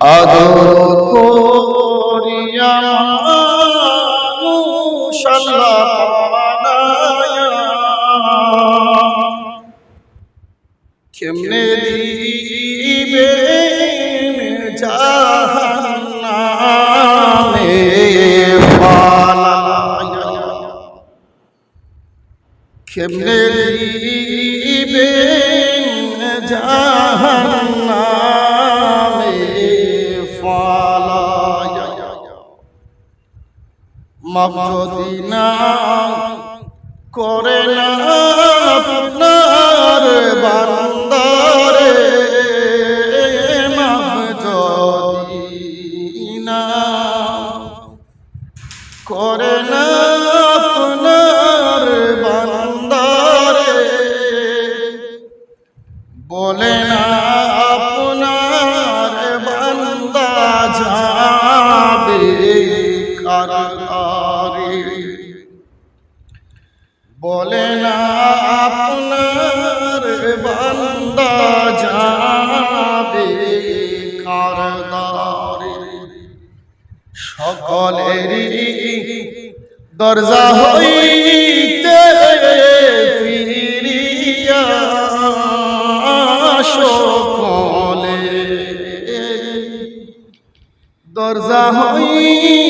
আদর করিয়া কেমনে দিবে জাহান্নামে কেমনে দিবে জাহান্নামে মাফ যদি না করে না আপনার বান্দারে মাফ যদি না করে না কারারে বলে না আপনার বান্দা যাবে কারদারে। সকলেরই দরজা হইতে সকলে। দরজা হইতে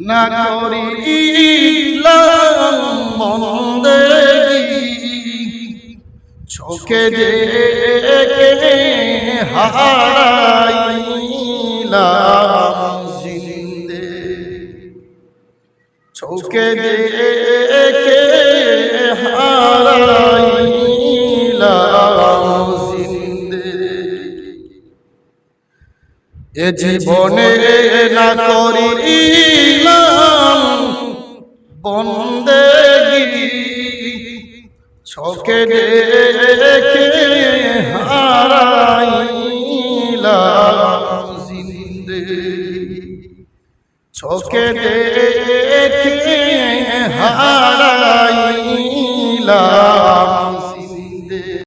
না বন্দে চোখে দেখে হারাইলাম জিন্দে চোখে দেখে এ জীবনে না করিলাম বন্দেগি ছকে দেখে হারাইলাম জিন্দে। ছকে দেখে হারাইলাম